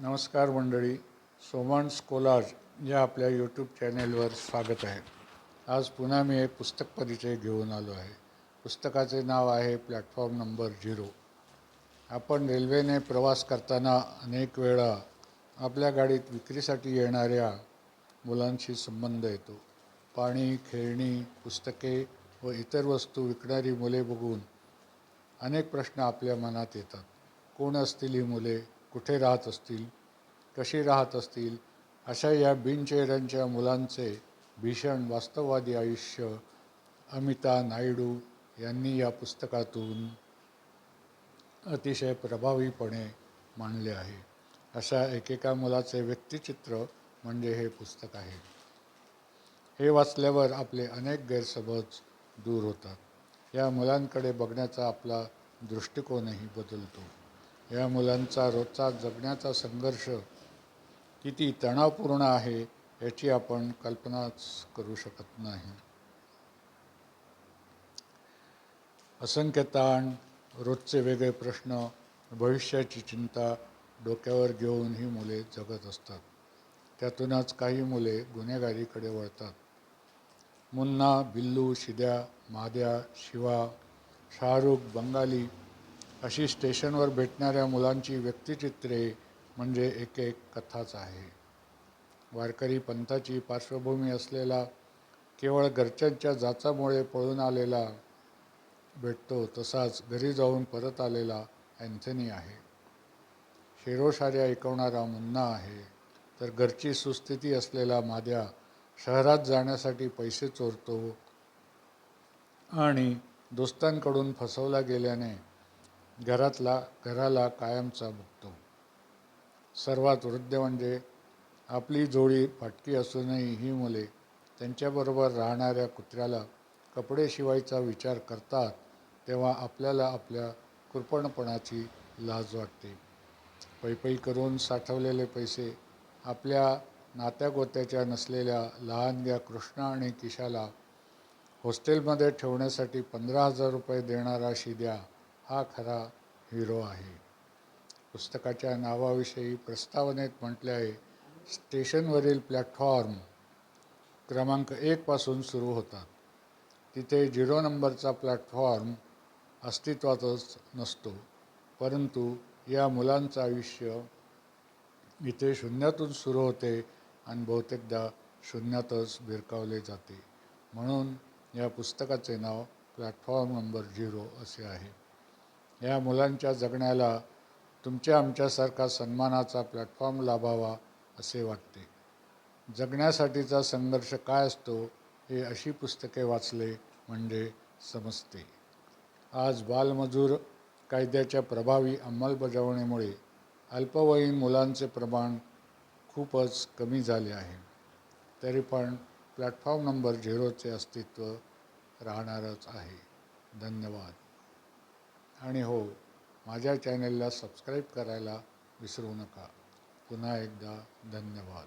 नमस्कार मंडळी सोमन्स कोलाज या आपल्या यूट्यूब चॅनेलवर स्वागत आहे. आज पुन्हा मी एक पुस्तक परिचय घेऊन आलो आहे. पुस्तकाचे नाव आहे प्लॅटफॉर्म नंबर झिरो. आपण रेल्वेने प्रवास करताना अनेक वेळा आपल्या गाडीत विक्रीसाठी येणाऱ्या मुलांशी संबंध येतो. पाणी खेळणी पुस्तके व इतर वस्तू विकणारी मुले बघून अनेक प्रश्न आपल्या मनात येतात. कोण असतील ही मुले? कुठे राहत असतील कशी राहत असतील अशा या बिनचेहऱ्यांच्या मुलांचे भीषण वास्तववादी आयुष्य अमिता नायडू यांनी या पुस्तकातून अतिशय प्रभावीपणे मांडले आहे. अशा एकेका मुलाचे व्यक्तिचित्र म्हणजे हे पुस्तक आहे. हे वाचल्यावर आपले अनेक गैरसमज दूर होतात. या मुलांकडे बघण्याचा आपला दृष्टिकोनही बदलतो. या मुलांचा रोजचा जगण्याचा संघर्ष किती तणावपूर्ण आहे याची आपण कल्पनाच करू शकत नाही. असंख्य ताण रोजचे वेगळे प्रश्न भविष्याची चिंता डोक्यावर घेऊन ही मुले जगत असतात. त्यातूनच काही मुले गुन्हेगारीकडे वळतात. मुन्ना बिल्लू शिद्या माद्या शिवा शाहरुख बंगाली अशी स्टेशनवर भेटणाऱ्या मुलांची व्यक्तिचित्रे म्हणजे एक एक कथाच आहे. वारकरी पंथाची पार्श्वभूमी असलेला केवळ घरच्यांच्या जाचामुळे पळून आलेला भेटतो तसाच घरी जाऊन परत आलेला अँथनी आहे. शिरोशाऱ्या ऐकवणारा मुन्ना आहे. तर घरची सुस्थिती असलेला माद्या शहरात जाण्यासाठी पैसे चोरतो आणि दोस्तांकडून फसवला गेल्याने घरातला घराला कायमचा बघतो सर्वात वृद्ध म्हणजे आपली जोडी फाटकी असूनही ही मुले त्यांच्याबरोबर राहणाऱ्या कुत्र्याला कपडे शिवायचा विचार करतात तेव्हा आपल्याला आपल्या कृपणपणाची लाज वाटते. पैपै करून साठवलेले पैसे आपल्या नात्यागोत्याच्या नसलेल्या लहानग्या कृष्णा आणि किशाला हॉस्टेलमध्ये ठेवण्यासाठी पंधरा हजार रुपये देणारा शिद्या हा खरा हिरो आहे. पुस्तकाच्या नावाविषयी प्रस्तावनेत म्हटले आहे स्टेशनवरील प्लॅटफॉर्म क्रमांक एकपासून सुरू होतात तिथे झिरो नंबरचा प्लॅटफॉर्म अस्तित्वातच नसतो परंतु या मुलांचं आयुष्य इथे शून्यातून सुरू होते आणि बहुतेकदा शून्यातच भिरकावले जाते. म्हणून या पुस्तकाचे नाव प्लॅटफॉर्म नंबर झिरो असे आहे. या मुलांच्या जगण्याला तुमच्या आमच्यासारखा सन्मानाचा प्लॅटफॉर्म लाभावा असे वाटते. जगण्यासाठीचा संघर्ष काय असतो हे अशी पुस्तके वाचले म्हणजे समजते. आज बालमजूर कायद्याच्या प्रभावी अंमलबजावणीमुळे अल्पवयीन मुलांचे प्रमाण खूपच कमी झाले आहे. तरी पण प्लॅटफॉर्म नंबर झिरोचे अस्तित्व राहणारच आहे. धन्यवाद. आणि हो माझ्या चॅनेलला सबस्क्राईब करायला विसरू नका. पुन्हा एकदा धन्यवाद.